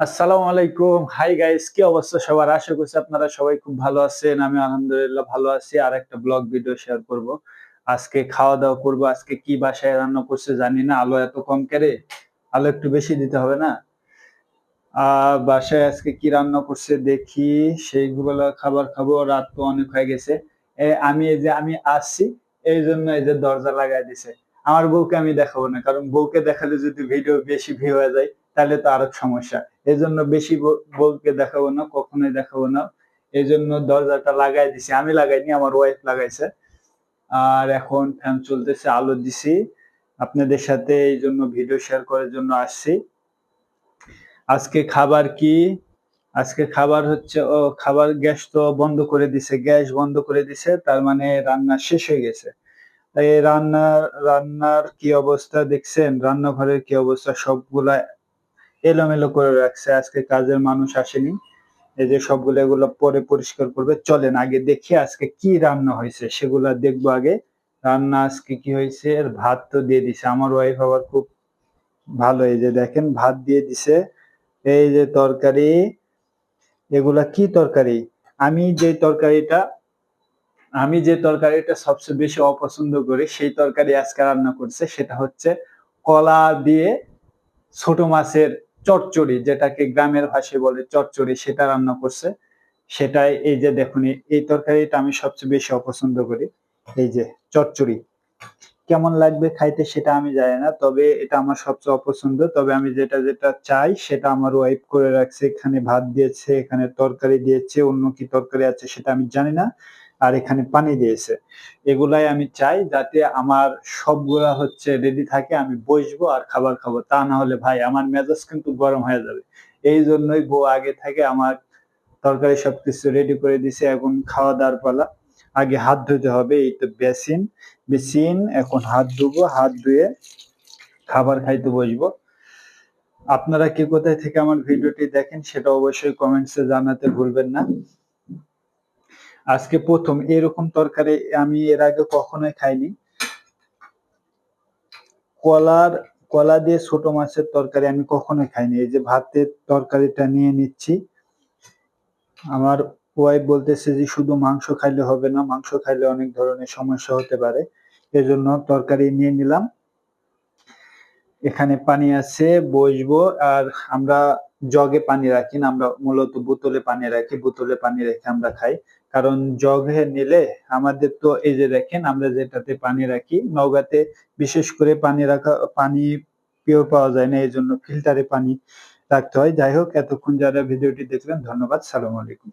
আসসালামু আলাইকুম। Hi guys কি অবস্থা সবার? আশা করছি আপনারা সবাই খুব ভালো আছেন। আমি আলহামদুলিল্লাহ ভালো আছি। আর একটা ব্লগ ভিডিও শেয়ার করব। আজকে খাওয়া দাওয়া করব। আজকে কি বাসায় রান্না করছে জানি না। আলো এত কম করে আলো একটু বেশি দিতে হবে না? আর বাসায় আজকে কি রান্না করছে দেখি। সেইগুলো খাবার খাব। রাত তো অনেক হয়ে গেছে। আমি এই যে আমি আসছি, এই জন্য এই যে দরজা লাগাই দিছে। আমার বউকে আমি দেখাবো না। কারণ বউকে দেখালে যদি ভিডিও বেশি ভিউ হয়ে যায় তাহলে তো আরও সমস্যা। এই জন্য বেশি বউ- বউকে দেখাবো না, কখনোই দেখাবো না। এই জন্য দরজাটা লাগাই দিছি। আমি লাগাইনি, আমার ওয়াইফ লাগাইছে। আর এখন ফ্যান চলতেছে, আলো দিছি। আপনাদের সাথে এই জন্য ভিডিও শেয়ার করার জন্য আসছি। আজকে খাবার কি? আজকে খাবার হচ্ছে, ও, খাবার গ্যাস তো বন্ধ করে দিছে, গ্যাস বন্ধ করে দিছে, তার মানে রান্না শেষ হয়ে গেছে। এই রান্না, রান্নার কি অবস্থা দেখছেন? রান্নাঘরের কি অবস্থা? সবগুলা এলোমেলো করে রাখছে। আজকে কাজের মানুষ আসেনি। এই যে সবগুলো এগুলো পরে পরিষ্কার করবে। চলেন আগে দেখি আজকে কি রান্না হয়েছে। সেগুলা দেখব আগে। রান্না আজকে কি হয়েছে? ভাত তো দিয়ে দিছে। আমার ওয়াইফ আবার খুব ভালো। এই যে দেখেন, ভাত দিয়ে দিছে। এই যে তরকারি। এগুলা কি তরকারি? আমি যে তরকারিটা, আমি যে তরকারিটা সবচেয়ে বেশি অপছন্দ করি, সেই তরকারি আজকে রান্না করছে। সেটা হচ্ছে কলা দিয়ে ছোট মাছের চচ্চড়ি, যেটাকে গ্রামের ভাষায় বলে চচ্চড়ি, সেটা রান্না করছে। সেটাই এই যে দেখুন, এই- তরকারিটা আমি সবচেয়ে বেশি অপছন্দ করি। এই যে চচ্চড়ি। কেমন লাগবে খাইতে সেটা আমি জানি না, তবে এটা আমার সবচেয়ে অপছন্দ। তবে আমি যেটা যেটা চাই, সেটা আমার ওয়াইফ করে রাখছে। এখানে ভাত দিয়েছে, এখানে তরকারি দিয়েছে, অন্য কি তরকারি আছে সেটা আমি জানি না। আর এখানে পানি দিয়েছে। এগুলাই আমি চাই যাতে আমার সবগুলা হচ্ছে রেডি থাকে, আমি বসবো আর খাবার খাব। তা না হলে ভাই আমার মেজাজ কিন্তু গরম হয়ে যাবে। এই জন্যই বউ আগে থেকে আমার তরকারি সবকিছু রেডি করে দিছে এখন খাওয়া দাওয়ার পালা। আগে হাত ধুতে হবে, এই তো বেসিন। বেসিন, এখন হাত ধুবো, হাত ধুয়ে খাবার খাইতে বসবো। আপনারা কি কোথায় থেকে আমার ভিডিওটি দেখেন সেটা অবশ্যই কমেন্টসে জানাতে ভুলবেন না। আজকে প্রথম এরকম তরকারি আমি এর আগে কখনোই খাইনি। কলার, কলা দিয়ে ছোট মাছের তরকারি আমি কখনোই খাইনি। এই যে ভাতের তরকারিটা নিয়ে নিচ্ছি। আমার ওয়াইফ বলতেছে যে, শুধু মাংস খাইলে হবে না, মাংস খাইলে অনেক ধরনের সমস্যা হতে পারে। এজন্য তরকারি নিয়ে নিলাম। এখানে পানি আছে, বসবো। আর আমরা জগে পানি রাখি না, আমরা মূলত বোতলে পানি রাখি। বোতলে পানি রেখে আমরা খাই। কারণ জগে নিলে আমাদের তো এই যে দেখেন, আমরা যেটাতে পানি রাখি, নওগাঁতে বিশেষ করে পানি রাখা, পানি পিওর পাওয়া যায় না, এই জন্য ফিল্টারে পানি রাখতে হয়। যাই হোক, এতক্ষণ যারা ভিডিওটি দেখলেন, ধন্যবাদ, সালাম আলাইকুম।